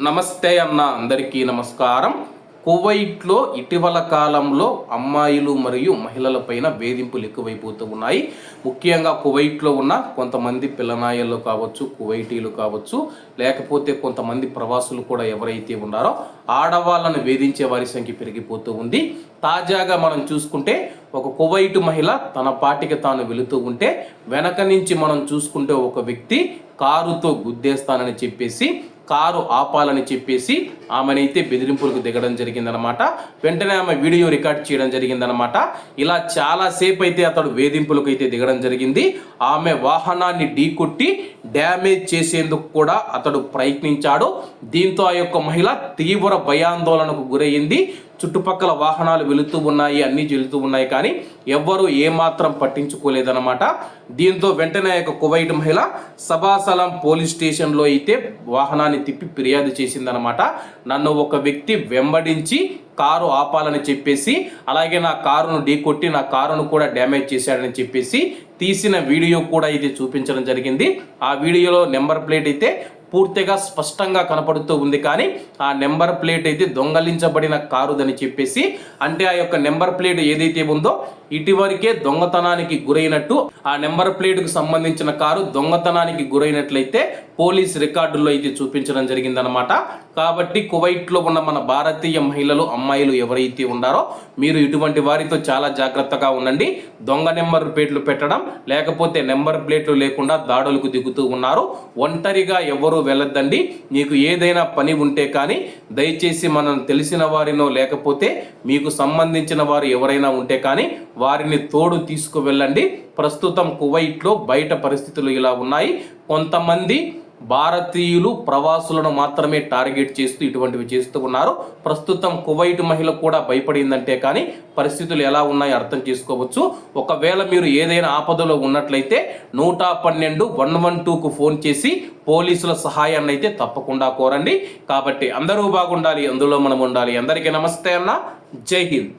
నమస్తే అన్న అందరికీ నమస్కారం. కువైట్లో ఇటీవల కాలంలో అమ్మాయిలు మరియు మహిళలపైన వేధింపులు ఎక్కువైపోతూ ఉన్నాయి. ముఖ్యంగా కువైట్లో ఉన్న కొంతమంది పిల్లనాయలు కావచ్చు కువైటీలు కావచ్చు లేకపోతే కొంతమంది ప్రవాసులు కూడా ఎవరైతే ఉన్నారో ఆడవాళ్ళను వేధించే వారి సంఖ్య పెరిగిపోతూ ఉంది. తాజాగా మనం చూసుకుంటే ఒక కువైటు మహిళ తన పాటికి తాను వెళుతూ ఉంటే వెనక నుంచి మనం చూసుకుంటే ఒక వ్యక్తి కారుతో గుద్దేస్తానని చెప్పేసి కారు ఆపాలని చెప్పేసి ఆమెనైతే బెదిరింపులకు దిగడం జరిగిందనమాట వెంటనే ఆమె వీడియో రికార్డ్ చేయడం జరిగిందనమాట ఇలా చాలాసేపు అయితే అతడు వేధింపులకు అయితే దిగడం జరిగింది. ఆమె వాహనాన్ని ఢీకొట్టి డ్యామేజ్ చేసేందుకు కూడా అతడు ప్రయత్నించాడు. దీంతో ఆ యొక్క మహిళ తీవ్ర భయాందోళనకు గురయ్యింది చుట్టుపక్కల వాహనాలు వెళుతూ ఉన్నాయి అన్నీ జల్లుతూ ఉన్నాయి. కానీ ఎవ్వరూ ఏమాత్రం పట్టించుకోలేదన్నమాట. దీంతో వెంటనే యొక్క కువైట్ మహిళ సభాసలం పోలీస్ స్టేషన్లో అయితే వాహనాన్ని తిప్పి ఫిర్యాదు చేసిందనమాట నన్ను ఒక వ్యక్తి వెంబడించి కారు ఆపాలని చెప్పేసి అలాగే నా కారును ఢీకొట్టి నా కారును కూడా డ్యామేజ్ చేశాడని చెప్పేసి తీసిన వీడియో కూడా అయితే చూపించడం జరిగింది. ఆ వీడియోలో నెంబర్ ప్లేట్ అయితే పూర్తిగా స్పష్టంగా కనపడుతూ ఉంది. కానీ ఆ నెంబర్ ప్లేట్ అయితే దొంగలించబడిన కారుదని చెప్పేసి అంటే ఆ యొక్క నెంబర్ ప్లేట్ ఏదైతే ఉందో ఇటీవరకే దొంగతనానికి గురైనట్టు ఆ నెంబర్ ప్లేట్కు సంబంధించిన కారు దొంగతనానికి గురైనట్లయితే పోలీస్ రికార్డుల్లో అయితే చూపించడం జరిగిందనమాట కాబట్టి కువైట్లో ఉన్న మన భారతీయ మహిళలు అమ్మాయిలు ఎవరైతే ఉన్నారో మీరు ఇటువంటి వారితో చాలా జాగ్రత్తగా ఉండండి. దొంగ నెంబర్ ప్లేట్లు పెట్టడం లేకపోతే నెంబర్ ప్లేట్లు లేకుండా దాడులకు దిగుతూ ఉన్నారు. ఒంటరిగా ఎవరు వెళ్ళొద్దండి. మీకు ఏదైనా పని ఉంటే కానీ దయచేసి మనం తెలిసిన వారినో లేకపోతే మీకు సంబంధించిన వారు ఎవరైనా ఉంటే కానీ వారిని తోడు తీసుకువెళ్ళండి. ప్రస్తుతం కువైట్లో బయట పరిస్థితులు ఇలా ఉన్నాయి. కొంతమంది భారతీయులు ప్రవాసులను మాత్రమే టార్గెట్ చేస్తూ ఇటువంటివి చేస్తూ ఉన్నారు. ప్రస్తుతం కువైట్ మహిళ కూడా భయపడిందంటే కానీ పరిస్థితులు ఎలా ఉన్నాయో అర్థం చేసుకోవచ్చు. ఒకవేళ మీరు ఏదైనా ఆపదలో ఉన్నట్లయితే నూట పన్నెండు వన్ వన్ టూకు ఫోన్ చేసి పోలీసుల సహాయాన్ని అయితే తప్పకుండా కోరండి. కాబట్టి అందరూ బాగుండాలి అందులో మనం ఉండాలి. అందరికీ నమస్తే అన్న. జై హింద్.